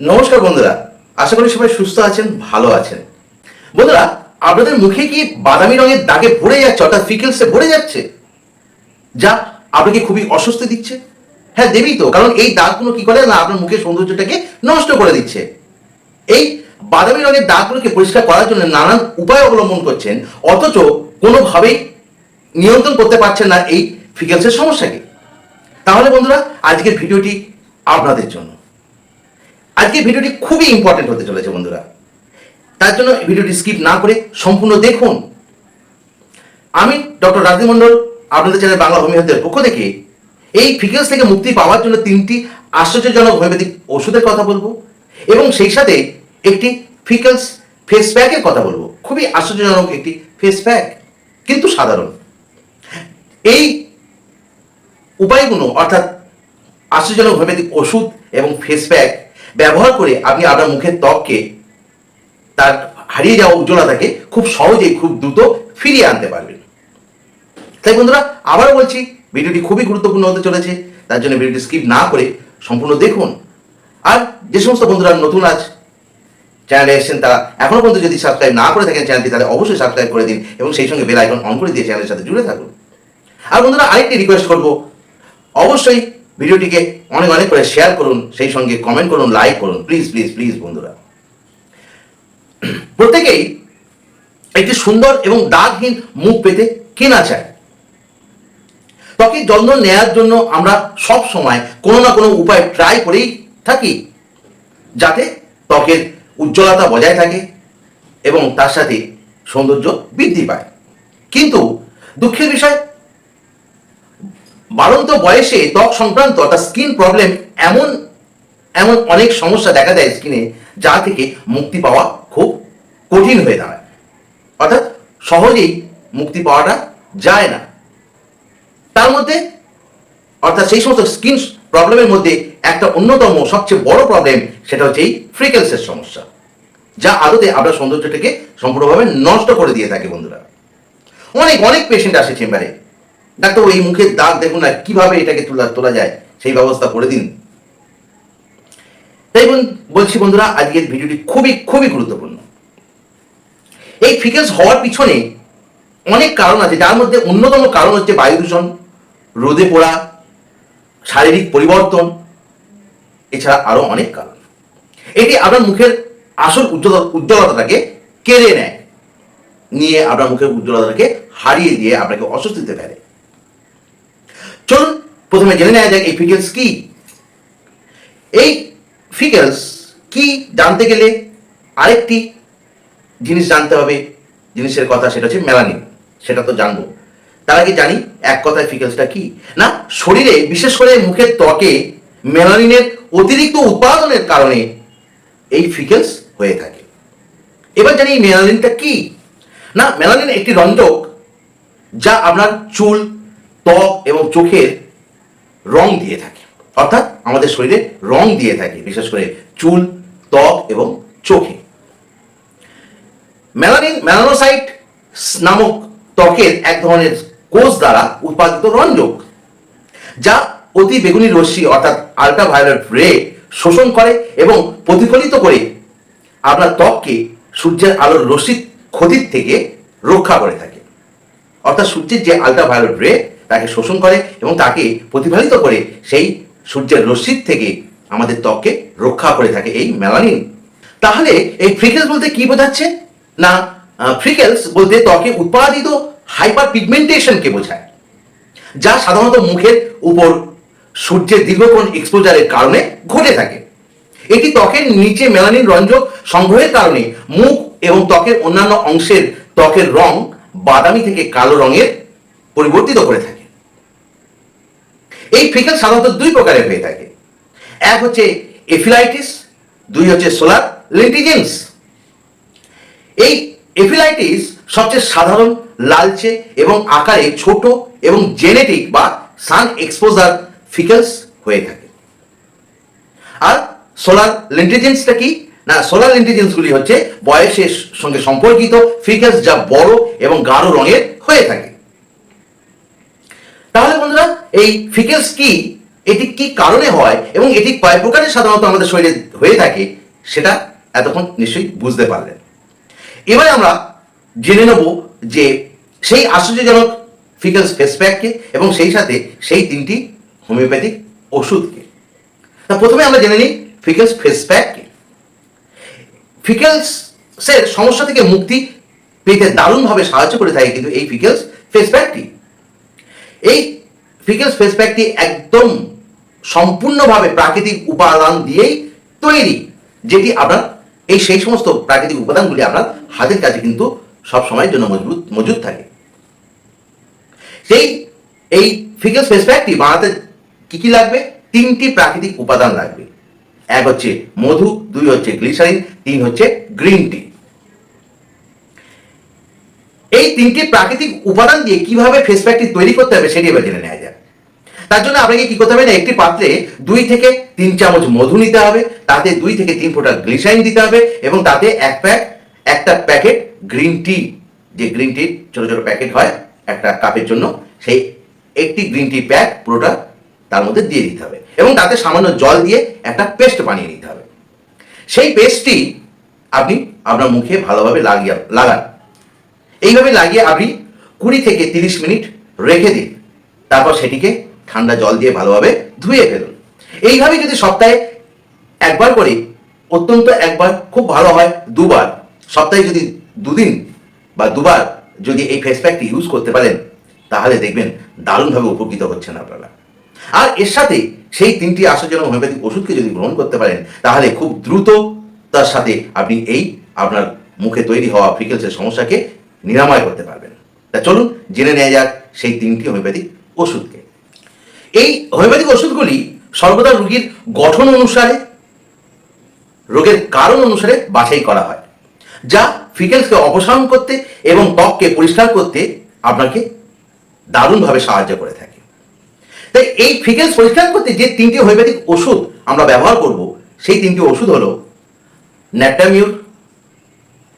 নমস্কার বন্ধুরা, আশা করি সবাই সুস্থ আছেন, ভালো আছেন। বন্ধুরা, আপনাদের মুখে কি বাদামি রঙের দাগে ভরে যাচ্ছে, অর্থাৎ ফিকেলসে ভরে যাচ্ছে? যা আপনাকে খুবই অস্বস্তি দিচ্ছে। হ্যাঁ দেবী তো, কারণ এই দাগগুলো কি করে? না, আপনার মুখের সৌন্দর্যটাকে নষ্ট করে দিচ্ছে। এই বাদামি রঙের দাগগুলোকে পরিষ্কার করার জন্য নানান উপায় অবলম্বন করছেন, অথচ কোনোভাবেই নিয়ন্ত্রণ করতে পারছেন না এই ফিকেলসের সমস্যাকে। তাহলে বন্ধুরা, আজকের ভিডিওটি আপনাদের জন্য। আজকের ভিডিওটি খুবই ইম্পর্টেন্ট হতে চলেছে বন্ধুরা। তার জন্য ভিডিওটি স্কিপ না করে সম্পূর্ণ দেখুন। আমি ডক্টর রাজদীপ মণ্ডল, আপনাদের চ্যানেল বাংলা হোমিওপ্যাথের পক্ষ থেকে এই ফিকেলস থেকে মুক্তি পাওয়ার জন্য তিনটি আশ্চর্যজনক হোমিওপ্যাথিক ওষুধের কথা বলব এবং সেই সাথে একটি ফিকেলস ফেস প্যাকের কথা বলব। খুবই আশ্চর্যজনক একটি ফেস প্যাক কিন্তু সাধারণ। এই উপায়গুলো, অর্থাৎ আশ্চর্যজনক হোমিওপ্যাথিক ওষুধ এবং ফেস প্যাক ব্যবহার করে আপনি আপনার মুখের ত্বককে তার হারিয়ে যাওয়া উজ্জ্বলতাকে খুব সহজেই খুব দ্রুত ফিরিয়ে আনতে পারবেন। তাই বন্ধুরা আবার বলছি, ভিডিওটি খুবই গুরুত্বপূর্ণ হতে চলেছে, তার জন্য ভিডিওটি স্কিপ না করে সম্পূর্ণ দেখুন। আর যে সমস্ত বন্ধুরা নতুন আজ চ্যানেলে এসেছেন, তারা এখনও পর্যন্ত যদি সাবস্ক্রাইব না করে থাকেন চ্যানেলটি তাহলে অবশ্যই সাবস্ক্রাইব করে দিন এবং সেই সঙ্গে বেল আইকন অন করে দিয়ে চ্যানেলের সাথে জুড়ে থাকুন। আর বন্ধুরা, আরেকটি রিকোয়েস্ট করব। অবশ্যই ভিডিওটিকে অনেক অনেক করে শেয়ার করুন, সেই সঙ্গে কমেন্ট করুন লাইক করুন। প্লিজ প্লিজ প্লিজ বন্ধুরা। প্রত্যেকেই একটি সুন্দর এবং দাগহীন মুখ পেতে কেনা চায়? ত্বকের যত্ন নেয়ার জন্য আমরা সব সময় কোনো না কোনো উপায় ট্রাই করেই থাকি, যাতে ত্বকের উজ্জ্বলতা বজায় থাকে এবং তার সাথে সৌন্দর্য বৃদ্ধি পায়। কিন্তু দুঃখের বিষয় বাড়ন্ত বয়সে ত্বক সংক্রান্ত অর্থাৎ স্কিন প্রবলেম এমন এমন অনেক সমস্যা দেখা দেয় স্কিনে যা থেকে মুক্তি পাওয়া খুব কঠিন হয়ে দাঁড়ায়। অর্থাৎ সহজেই মুক্তি পাওয়াটা যায় না। তার মধ্যে, অর্থাৎ সেই সমস্ত স্কিন প্রবলেমের মধ্যে একটা অন্যতম সবচেয়ে বড় প্রবলেম সেটা হচ্ছে এই ফ্রিকেলসের সমস্যা, যা আদতে আপনার সৌন্দর্যটাকে সম্পূর্ণভাবে নষ্ট করে দিয়ে থাকে বন্ধুরা। অনেক অনেক পেশেন্ট আসে চেম্বারে ডাক্তার এই মুখের দাগ দেখুন না, কীভাবে এটাকে তোলা তোলা যায়? সেই ব্যবস্থা করে দিন। তাই বলছি বন্ধুরা, আজকের ভিডিওটি খুবই খুবই গুরুত্বপূর্ণ। এই ফিকেলস হওয়ার পিছনে অনেক কারণ আছে, যার মধ্যে অন্যতম কারণ হচ্ছে বায়ু দূষণ, রোদে পোড়া, শারীরিক পরিবর্তন, এছাড়া আরও অনেক কারণ। এটি আপনার মুখের আসল উজ্জ্বল, উজ্জ্বলতাটাকে কেড়ে নেয়, নিয়ে আপনার মুখের উজ্জ্বলতাকে হারিয়ে দিয়ে আপনাকে অস্বস্তিতে ফেলে। চলুন, প্রথমে জেনে নেওয়া যাক এই ফিকেলস কি। এই ফিকেলস কি জানতে গেলে আরেকটি জিনিস জানতে হবে। জিনিসের কথা সেটা হচ্ছে মেলানিন সেটা তো জানব। তার আগে জানি এক কথায় ফিকেলসটা কি। না, শরীরে, বিশেষ করে মুখের ত্বকে মেলানিনের অতিরিক্ত উৎপাদনের কারণে এই ফিকেলস হয়ে থাকে। এবার জানি এই মেলানিনটা কি। না মেলানিন একটি রঞ্জক যা আপনার চুল ত্বক এবং চোখের রং দিয়ে থাকে। অর্থাৎ আমাদের শরীরে রং দিয়ে থাকে, বিশেষ করে চুল, ত্বক এবং চোখে। মেলানিন, মেলানোসাইট নামক ত্বকের এক ধরনের কোষ দ্বারা উৎপাদিত রঞ্জক যা অতি বেগুনি রশ্মি অর্থাৎ আল্ট্রাভায়োলেট রে শোষণ করে এবং প্রতিফলিত করে আপনার ত্বককে সূর্যের আলোর রশ্মির ক্ষতির থেকে রক্ষা করে থাকে। অর্থাৎ সূর্যের যে আল্ট্রাভায়োলেট রে তাকে শোষণ করে এবং তাকে প্রতিফলিত করে সেই সূর্যের রশ্মির থেকে আমাদের ত্বককে রক্ষা করে থাকে এই মেলানিন তাহলে এই ফ্রিকেলস বলতে কি বোঝাচ্ছে? না ফ্রিকেলস বলতে ত্বকে উৎপাদিত হাইপার পিগমেন্টেশনকে বোঝায়, যা সাধারণত মুখের উপর সূর্যের দীর্ঘক্ষণ এক্সপোজারের কারণে ঘটে থাকে। এটি ত্বকের নিচে মেলানিন রঞ্জক সংগ্রহের কারণে মুখ এবং ত্বকের অন্যান্য অংশের ত্বকের রং বাদামি থেকে কালো রঙের পরিবর্তিত করে থাকে। এই ফিকেল সাধারণত দুই প্রকারের হয়ে থাকে। এক হচ্ছে এফিলাইটিস, দুই হচ্ছে সোলার লেন্টিজেন্স। এই এফিলাইটিস সবচেয়ে সাধারণ, লালচে এবং আকারে ছোট এবং জেনেটিক বা সান এক্সপোজার ফিকেলস হয়ে থাকে। আর সোলার লেন্টিজেন্সটা কি? না, সোলার লেন্টিজেন্সগুলি হচ্ছে বয়সের সঙ্গে সম্পর্কিত ফিকেলস যা বড় এবং গাঢ় রঙের হয়ে থাকে। তাহলে বন্ধুরা এই ফিকেলস কি, এটি কি কারণে হয় এবং এটি কয় প্রকারের সাধারণত আমাদের শরীরে হয়ে থাকে, সেটা এতক্ষণ নিশ্চয়ই বুঝতে পারলেন। এবারে আমরা জেনে নেব যে সেই আশ্চর্যজনক ফিকালস ফেস প্যাককে এবং সেই সাথে সেই তিনটি হোমিওপ্যাথিক ওষুধকে। তা প্রথমে আমরা জেনে নিই ফিকেলস ফেস প্যাককে। ফিকেলসের সমস্যা থেকে মুক্তি পেতে দারুণভাবে সাহায্য করে থাকে কিন্তু এই ফিকেলস ফেস প্যাকটি। এই ফিকেলস ফেস প্যাকটি একদম সম্পূর্ণভাবে প্রাকৃতিক উপাদান দিয়েই তৈরি, যেটি আপনার এই সেই সমস্ত প্রাকৃতিক উপাদানগুলি আপনার হাতের কাছে কিন্তু সব সময়ের জন্য মজবুত মজুদ থাকে। সেই, এই ফিকেলস ফেস প্যাকটি বানাতে কী কী লাগবে? তিনটি প্রাকৃতিক উপাদান লাগবে। এক হচ্ছে মধু, দুই হচ্ছে গ্লিসারিন তিন হচ্ছে গ্রিন টি এই তিনটি প্রাকৃতিক উপাদান দিয়ে কীভাবে ফেস প্যাকটি তৈরি করতে হবে সেটি এবার জেনে নেওয়া যাক। তার জন্য আপনাকে কি করতে হবে না, একটি পাত্রে দুই থেকে তিন চামচ মধু নিতে হবে, তাতে দুই থেকে তিন ফোঁটা গ্লিসাইন দিতে হবে এবং তাতে এক প্যাক, একটা প্যাকেট গ্রিন টি। যে গ্রিন টির ছোট ছোট প্যাকেট হয় একটা কাপের জন্য, সেই একটি গ্রিন টি প্যাক পুরোটা তার মধ্যে দিয়ে দিতে হবে এবং তাতে সামান্য জল দিয়ে একটা পেস্ট বানিয়ে নিতে হবে। সেই পেস্টটি আপনি আপনার মুখে ভালোভাবে লাগিয়ে লাগান। এইভাবে লাগিয়ে আপনি কুড়ি থেকে তিরিশ মিনিট রেখে দিন। তারপর সেটিকে ঠান্ডা জল দিয়ে ভালোভাবে ধুয়ে ফেলুন। এইভাবে যদি সপ্তাহে একবার করে, অত্যন্ত একবার, খুব ভালো হয়, দুবার, সপ্তাহে যদি দুদিন বা দুবার যদি এই ফেস প্যাকটি ইউজ করতে পারেন, তাহলে দেখবেন দারুণভাবে উপকৃত হচ্ছেন আপনারা। আর এর সাথে সেই তিনটি আশ্চর্যজনক হোমিওপ্যাথিক ওষুধকে যদি গ্রহণ করতে পারেন, তাহলে খুব দ্রুত তার সাথে আপনি এই আপনার মুখে তৈরি হওয়া ফ্রিকেলসের সমস্যাকে নিরাময় করতে পারবেন। তা চলুন জেনে নেওয়া যাক সেই তিনটি হোমিওপ্যাথিক ওষুধকে। এই হোমিওপ্যাথিক ওষুধগুলি সর্বদা রোগীর গঠন অনুসারে, রোগের কারণ অনুসারে বাছাই করা হয়, যা ফিকেলসকে অপসারণ করতে এবং ত্বককে পরিষ্কার করতে আপনাকে দারুণভাবে সাহায্য করে থাকে। তাই এই ফিকেলস পরিষ্কার করতে যে তিনটি হোমিওপ্যাথিক ওষুধ আমরা ব্যবহার করব, সেই তিনটি ওষুধ হলো ন্যাটামিউর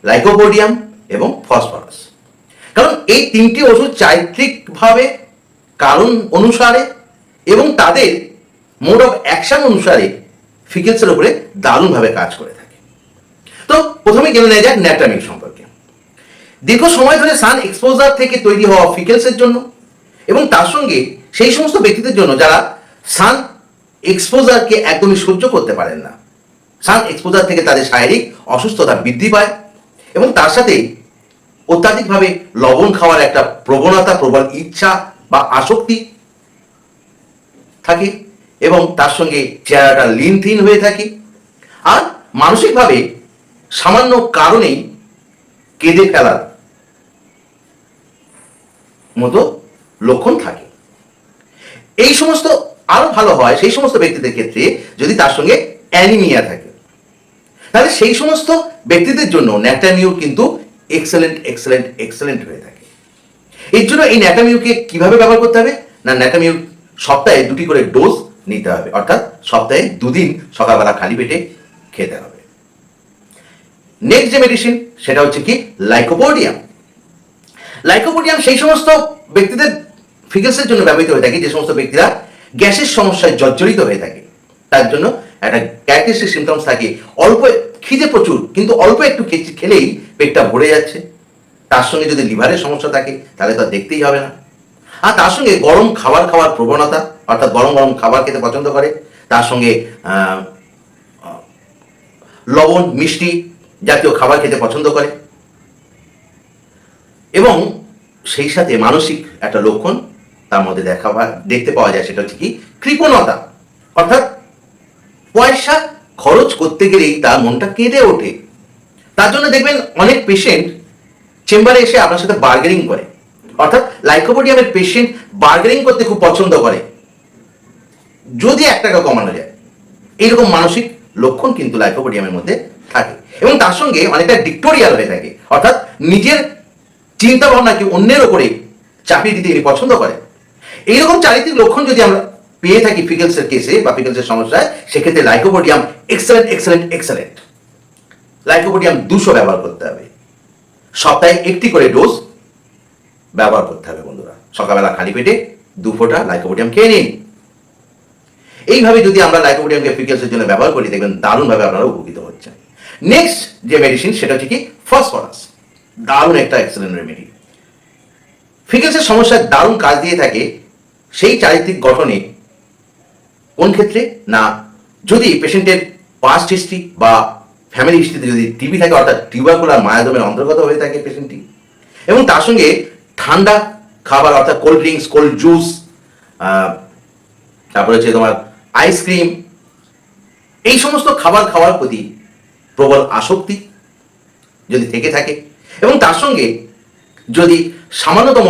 লাইকোপোডিয়াম এবং ফসফরাস। কারণ এই তিনটি ওষুধ চারিত্রিকভাবে কারণ অনুসারে এবং তাদের মোড অফ অ্যাকশন অনুসারে ফিকেলসের উপরে দারুণভাবে কাজ করে থাকে। তো প্রথমে জেনে নেওয়া যাক ন্যাটামিক সম্পর্কে। দীর্ঘ সময় ধরে সান এক্সপোজার থেকে তৈরি হওয়া ফিকেলসের জন্য এবং তার সঙ্গে সেই সমস্ত ব্যক্তিদের জন্য যারা সান এক্সপোজারকে একদমই সহ্য করতে পারেন না। সান এক্সপোজার থেকে তাদের শারীরিক অসুস্থতা বৃদ্ধি পায় এবং তার সাথে অত্যাধিকভাবে লবণ খাওয়ার একটা প্রবণতা, প্রবল ইচ্ছা বা আসক্তি থাকে এবং তার সঙ্গে চেহারাটা লিন থিন হয়ে থাকে। আর মানসিকভাবে সামান্য কারণেই কেঁদে ফেলার মতো লক্ষণ থাকে। এই সমস্ত আরও ভালো হয়, সেই সমস্ত ব্যক্তিদের ক্ষেত্রে যদি তার সঙ্গে অ্যানিমিয়া থাকে। তাহলে সেই সমস্ত ব্যক্তিদের জন্য ন্যাটামিউ কিন্তু এক্সেলেন্ট এক্সেলেন্ট এক্সেলেন্ট হয়ে থাকে। এর জন্য এই ন্যাটামিউকে কীভাবে ব্যবহার করতে হবে? না ন্যাটামিউ সপ্তাহে দুটি করে ডোজ নিতে হবে। অর্থাৎ সপ্তাহে দুদিন সকালবেলা খালি পেটে খেতে হবে। নেক্সট যে মেডিসিন সেটা হচ্ছে কি? লাইকোপোডিয়াম লাইকোপোডিয়াম সেই সমস্ত ব্যক্তিদের ফিগার্সের জন্য ব্যবহৃত হয়ে থাকে, যে সমস্ত ব্যক্তিরা গ্যাসের সমস্যায় জর্জরিত হয়ে থাকে। তার জন্য একটা ক্যারেক্টারিস্টিক সিমটমস থাকে। অল্প খিদে প্রচুর, কিন্তু অল্প একটু খেলেই পেটটা ভরে যাচ্ছে। তার সঙ্গে যদি লিভারের সমস্যা থাকে, তাহলে তো দেখতেই হবে না। আর তার সঙ্গে গরম খাবার খাওয়ার প্রবণতা, অর্থাৎ গরম গরম খাবার খেতে পছন্দ করে। তার সঙ্গে লবণ, মিষ্টি জাতীয় খাবার খেতে পছন্দ করে। এবং সেই সাথে মানসিক একটা লক্ষণ তার মধ্যে দেখা দেখতে পাওয়া যায়, সেটা হচ্ছে কি কৃপণতা। অর্থাৎ পয়সা খরচ করতে গেলেই তার মনটা কেঁদে ওঠে। তার জন্য দেখবেন অনেক পেশেন্ট চেম্বারে এসে আপনার সাথে বার্গেনিং করে। অর্থাৎ লাইকোপোডিয়ামের পেশেন্ট বার্গেনিং করতে খুব পছন্দ করে। যদি এক টাকা কমানো যায়। এইরকম মানসিক লক্ষণ কিন্তু লাইকোপোডিয়ামের মধ্যে থাকে। এবং তার সঙ্গে অনেকটা ডিক্টোরিয়াল হয়ে থাকে। অর্থাৎ নিজের চিন্তা ভাবনাকে অন্যের ওপরে চাপিয়ে দিতে পছন্দ করেন এইরকম চারিত্রিক লক্ষণ যদি আমরা পেয়ে থাকি ফিকেলসের কেসে বা ফিকেলসের সমস্যায়, সেক্ষেত্রে lycopodium excellent excellent excellent lycopodium দুশো ব্যবহার করতে হবে। সপ্তাহে একটি করে ডোজ ব্যবহার করতে হবে বন্ধুরা। সকালবেলা খালি পেটে দু ফোঁটা লাইকোপোডিয়াম খেয়ে নিন। এইভাবে যদি আমরা লাইকোপোডিয়ামকে ফিকেলসের জন্য ব্যবহার করি, দেখবেন দারুণভাবে আপনারা উপকৃত হচ্ছেন। নেক্সট যে মেডিসিন সেটা হচ্ছে কি? ফসফরাস দারুণ একটা এক্সেলেন্ট রেমেডি ফিকেলসের সমস্যায় দারুণ কাজ দিয়ে থাকে সেই চারিত্রিক গঠনে কোন ক্ষেত্রে? না, যদি পেশেন্টের পাস্ট হিস্ট্রি বা ফ্যামিলি হিস্ট্রিতে যদি টিবি থাকে, অর্থাৎ টিউবারকুলার মায়াদমের অন্তর্গত হয়ে থাকে পেশেন্টটি এবং তার সঙ্গে ঠান্ডা খাবার, অর্থাৎ কোল্ড ড্রিঙ্কস কোল্ড জুস তারপরে হচ্ছে তোমার আইসক্রিম এই সমস্ত খাবার খাওয়ার প্রতি প্রবল আসক্তি যদি থেকে থাকে, এবং তার সঙ্গে যদি সামান্যতম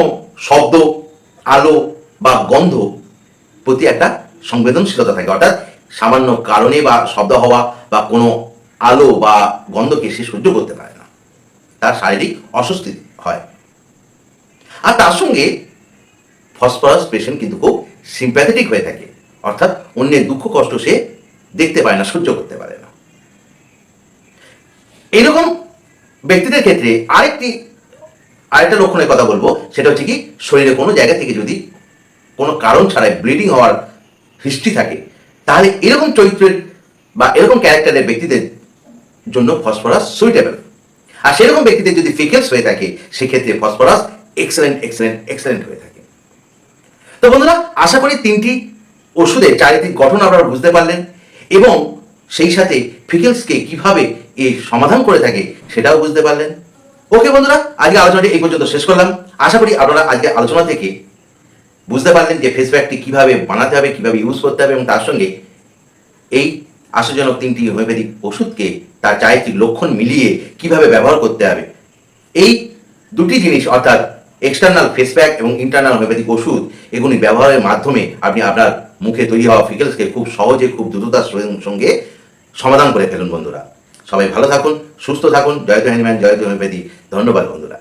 শব্দ, আলো বা গন্ধ প্রতি একটা সংবেদনশীলতা থাকে। অর্থাৎ সামান্য কারণে বা শব্দ হওয়া বা কোনো আলো বা গন্ধকে সে সহ্য করতে পারে না। তার শারীরিক অস্বস্তি হয়। আর তার সঙ্গে ফসফরাস পেশেন্ট কিন্তু খুব সিম্প্যাথেটিক হয়ে থাকে। অর্থাৎ অন্যের দুঃখ কষ্ট সে দেখতে পায় না, সহ্য করতে পারে না। এরকম ব্যক্তিদের ক্ষেত্রে আরেকটি, আরেকটা লক্ষণের কথা বলব। সেটা হচ্ছে কি, শরীরে কোনো জায়গা থেকে যদি কোনো কারণ ছাড়াই ব্লিডিং হওয়ার হিস্ট্রি থাকে, তাহলে এরকম চরিত্রের বা এরকম ক্যারেক্টারের ব্যক্তিদের জন্য ফসফরাস সুইটেবল আর সেরকম ব্যক্তিদের যদি ফিকেলস হয়ে থাকে, সেক্ষেত্রে ফসফরাস এক্সেলেন্ট এক্সেলেন্ট এক্সেলেন্ট হয়ে থাকে। তো বন্ধুরা, আশা করি তিনটি ওষুধের চারিত্রিক গঠন আপনারা বুঝতে পারলেন এবং সেই সাথে ফিকেলসকে কীভাবে এই সমাধান করে থাকে সেটাও বুঝতে পারলেন। ওকে বন্ধুরা আজকে আলোচনাটি এই পর্যন্ত শেষ করলাম। আশা করি আপনারা আজকে আলোচনা থেকে বুঝতে পারলেন যে ফেস প্যাকটি কীভাবে বানাতে হবে, কীভাবে ইউজ করতে হবে এবং তার সঙ্গে এই আশাজনক তিনটি হোমিওপ্যাথিক ওষুধকে তার চারিত্রিক লক্ষণ মিলিয়ে কীভাবে ব্যবহার করতে হবে। এই দুটি জিনিস অর্থাৎ এক্সটার্নাল ফেস প্যাক এবং ইন্টারনাল হোমিওপ্যাথিক ওষুধ এগুলি ব্যবহারের মাধ্যমে আপনি আপনার মুখে তৈরি হওয়া ফিকেলসকে খুব সহজে, খুব দ্রুততার সঙ্গে সমাধান করে ফেলুন বন্ধুরা। সবাই ভালো থাকুন, সুস্থ থাকুন। জয়ত হ্যানিম্যান জয়ত হোমিওপ্যাথি ধন্যবাদ বন্ধুরা।